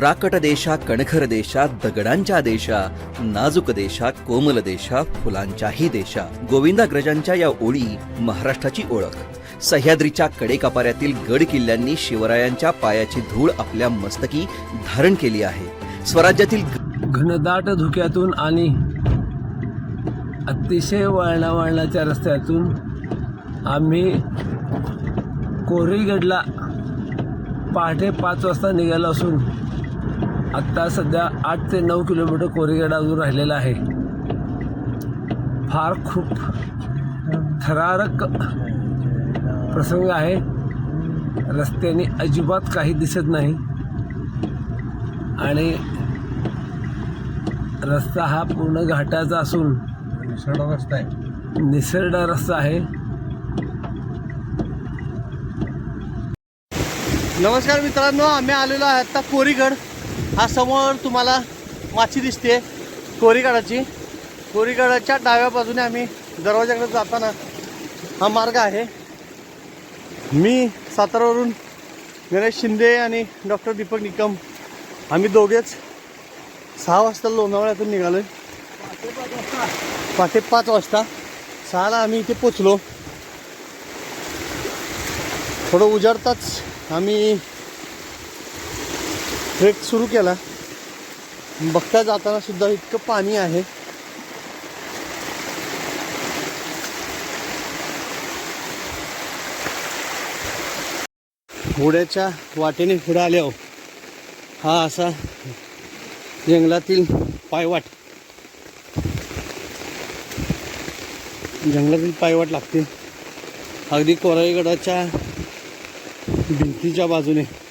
राकट देशा कणखर देशा दगडांच्या देशा नाजूक देशा कोमल देशा फुलांच्याही देशा. गोविंदाग्रजांच्या या ओळी महाराष्ट्राची ओळख. सह्याद्रीच्या कडेकापाऱ्यातील गड किल्ल्यांनी शिवरायांच्या पायाची धूळ आपल्या मस्तकी धारण केली आहे. स्वराज्यातील घनदाट धुक्यातून आणि अतिशय वळणा वळणाच्या रस्त्यातून आम्ही कोरीगडला पहाटे पाच वाजता निघालो असून आत्ता सध्या आठ ते नऊ किलोमीटर कोरीगड अजून राहिलेला आहे. फार खूप थरारक प्रसंग आहे. रस्त्याने अजिबात काही दिसत नाही. आणि रस्ता हा पूर्ण घाटाचा असून रस्ता आहे. निसरडा रस्ता आहे. नमस्कार मित्रांनो आम्ही आलेलो आहे आता कोरीगड. हा समोर तुम्हाला माची दिसते कोरीगडाची. कोरीगडाच्या डाव्या बाजूने आम्ही दरवाजाकडे जाताना हा मार्ग आहे. मी सातारावरून गणेश शिंदे आणि डॉक्टर दीपक निकम आम्ही दोघेच सहा वाजता लोणावळ्यातून निघालो. पहाटे पाच वाजता. सहाला आम्ही इथे पोचलो. थोडं उजाडताच आम्ही ट्रेक सुरू केला. बघता जाताना सुद्धा इतकं पाणी आहे. घोड्याच्या वाटेने पुढे आल्यावर हा असा जंगलातील पायवाट. जंगलातील पायवाट लागते. अगदी कोराईगडाच्या भिंतीच्या बाजूने.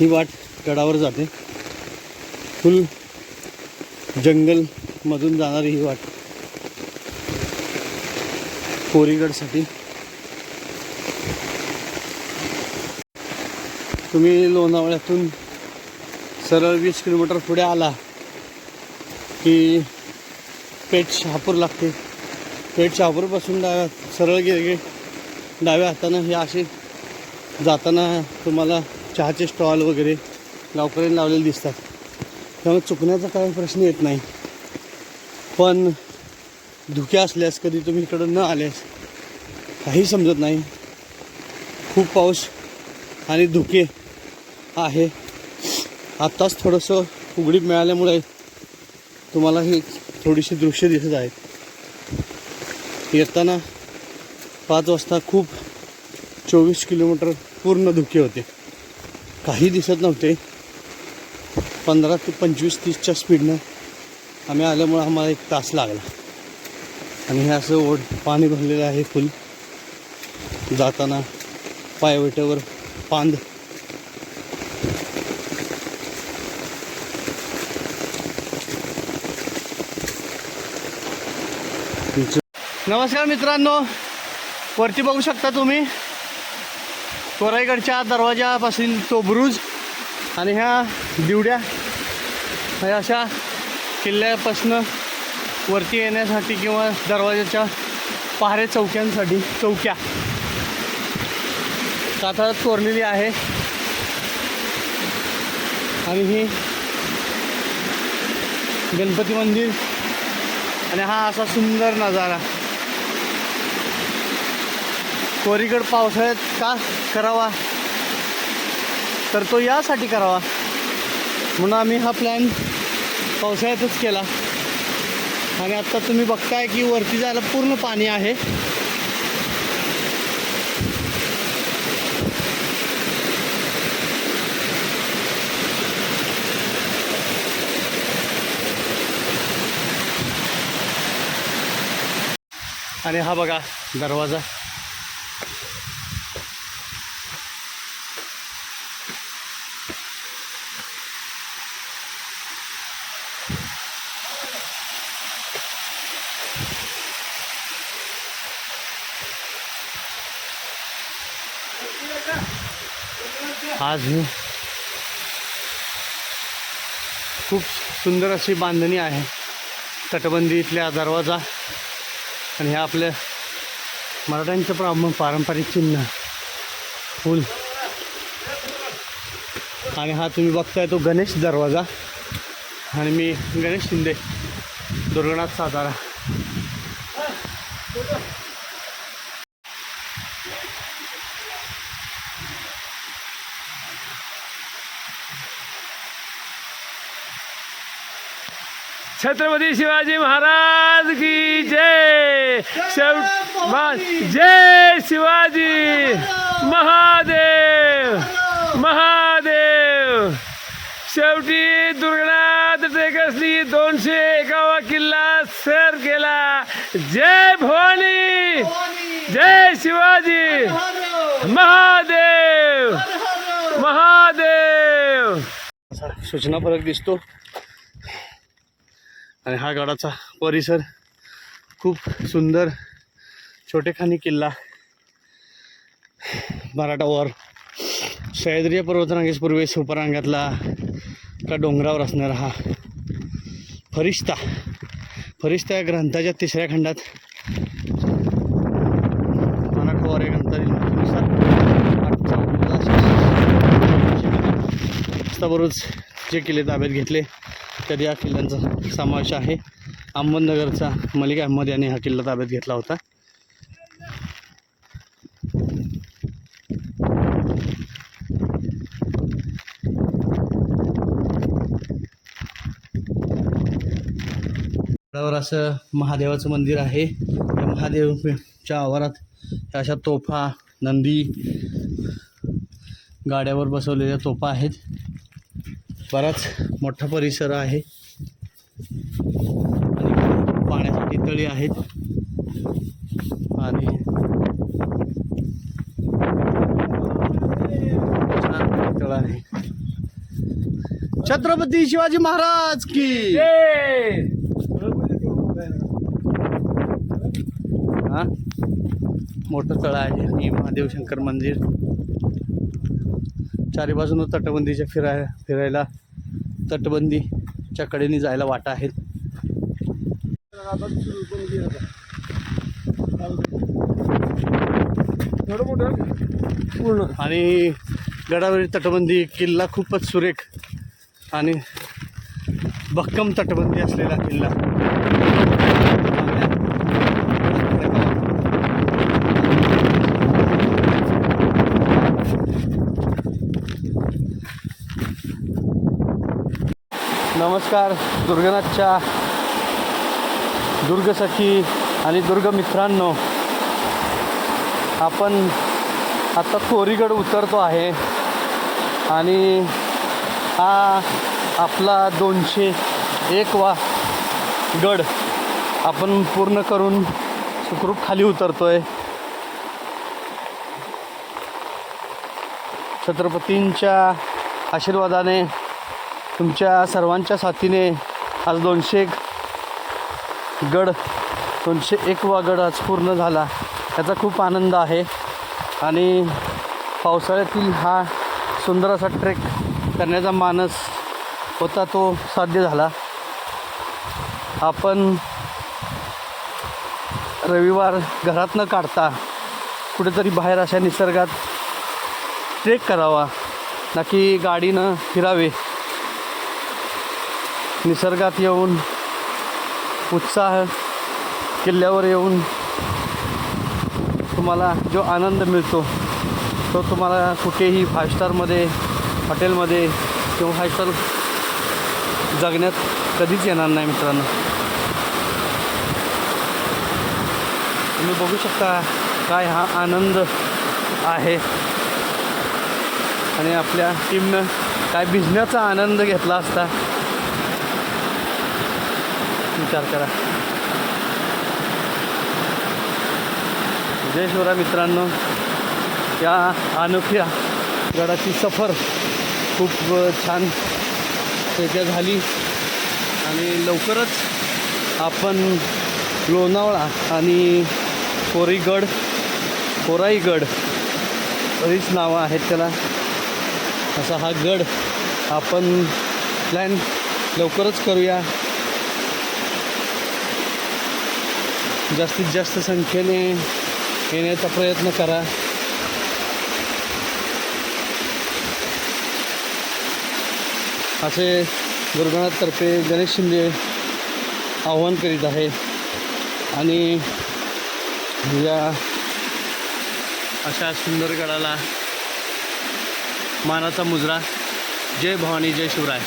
ही वाट गडावर जाते. फुल जंगलमधून जाणारी ही वाट. कोरीगडसाठी. तुम्ही लोणावळ्यातून सरळ वीस किलोमीटर पुढे आला की पेठ शहापूर लागते. पेठ शहापूरपासून डाव्या सरळ गेले डाव्या हातानं हे असे जाताना तुम्हाला चहाचे स्टॉल वगैरे गावकऱ्यांनी लावलेले दिसतात. त्यामुळे चुकण्याचा काही प्रश्न येत नाही. पण धुके असल्यास कधी तुम्ही इकडं न आल्यास काही समजत नाही. खूप पाऊस आणि धुके आहे. आत्ताच थोडंसं उघडीप मिळाल्यामुळे तुम्हाला ही थोडीशी दृश्य दिसत आहेत येताना पाच वाजता खूप चोवीस किलोमीटर पूर्ण धुके होते. काही दिसत नव्हते. पंधरा ते पंचवीस तीसच्या स्पीडनं आम्ही आल्यामुळं आम्हाला एक तास लागला. आणि हे असं ओढ पाणी भरलेलं आहे फुल जाताना पायवट्यावर पांद. नमस्कार मित्रांनो. वरती बघू शकता तुम्ही. कोराईगडच्या दरवाजापासून तो ब्रुज आणि ह्या दिवड्या अशा किल्ल्यापासनं वरती येण्यासाठी किंवा दरवाजाच्या पहारे चौक्यांसाठी चौक्या. काथा कोरलेली आहे. आणि ही गणपती मंदिर. आणि हा असा सुंदर नजारा. कोरीगड पावसाळ्यात का करावा? तर तो यासाठी करावा. म्हणून आम्ही हा प्लॅन पावसाळ्यातच केला. आणि आत्ता तुम्ही बघताय की वरती जायला पूर्ण पाणी आहे. आणि हा बघा दरवाजा. आज खूप सुंदर अशी बांधणी आहे. तटबंदी इथल्या दरवाजा आणि हे आपलं मराठ्यांचं प्राम पारंपरिक चिन्ह फूल. आणि हा तुम्ही बघताय तो गणेश दरवाजा. आणि मी गणेश शिंदे दुर्गनाथ सातारा. छत्रपती शिवाजी महाराज की जय। शेवट जय शिवाजी। महादेव। महादेव। शेवटी दुर्गनाथ टेकसली दोनशे एकावा किल्ला सर केला. जय भवानी। जय शिवाजी। महादेव। महादेव। सूचना फरक दिसतो. आणि हा गडाचा परिसर खूप सुंदर छोटेखानी किल्ला मराठावर सह्याद्रीय पर्वतरांगेस पूर्वेस उपरांगातला का डोंगरावर असणारा हा फरिश्ता फरिश्ता या ग्रंथाच्या तिसऱ्या खंडात मराठवार या ग्रंथातील माहितीनुसार आठ जे किल्ले ताब्यात घेतले तर या किल्ल्यांचा समावेश आहे. अहमदनगरचा मलिक अहमद यांनी हा किल्ला ताब्यात घेतला होता. असं महादेवाचं मंदिर आहे. या महादेवच्या आवारात अशा तोफा नंदी गाड्यावर बसवलेल्या तोफा आहेत. बराच मोठा परिसर आहे. आणि पाण्यासाठी तळी आहेत. आणि छान तळ आहे. छत्रपती शिवाजी महाराज की! हा? मोठं तळ आहे आणि महादेव शंकर मंदिर. चारी बाजूनं तटबंदीच्या फिराय फिरायला तटबंदीच्या कडेने जायला वाटा आहेत. पूर्ण. आणि गडावरील तटबंदी किल्ला खूपच सुरेख आणि भक्कम तटबंदी असलेला किल्ला. नमस्कार दुर्गनाथच्या दुर्गसखी आणि दुर्ग मित्रांनो आपण आता कोरीगड उतरतो आहे आणि हा आपला दोनशे एक वा गड आपण पूर्ण करून सुखरूप खाली उतरतो आहे छत्रपतींच्या आशीर्वादाने तुमच्या सर्वांच्या साथीने आज दोनशे गड दोनशे एक वा गड आज पूर्ण झाला. याचा खूप आनंद आहे. आणि पावसाळ्यातील हा सुंदर असा ट्रेक करण्याचा मानस होता तो साध्य झाला. आपण रविवार घरात न काढता कुठेतरी बाहेर अशा निसर्गात ट्रेक करावा. ना की गाडीनं फिरावे. निसर्गात येऊन उत्साह किल्ल्यावर येऊन तुम्हाला जो आनंद मिळतो तो तुम्हाला कुठेही फाय स्टारमध्ये हॉटेलमध्ये किंवा फाय स्टार जगण्यात कधीच येणार नाही मित्रांनो. तुम्ही बघू शकता काय हा आनंद आहे. आणि आपल्या टीमनं काय भिजण्याचा आनंद घेतला असता विचार करा. जय शिवराय मित्रांनो या अनोख्या गडाची सफर खूप छान त्याच्या झाली. आणि लवकरच आपण लोणावळा आणि कोरीगड कोराईगड बरीच नावं आहेत त्याला. असा हा गड आपण प्लॅन लवकरच करूया. जास्तीत जास्त संख्येने येण्याचा प्रयत्न करा. असे गुरुनाथतर्फे गणेश शिंदे आव्हान करीत आहे. आणि या अशा सुंदर गडाला मानाचा मुजरा. जय भवानी जय शिवराय.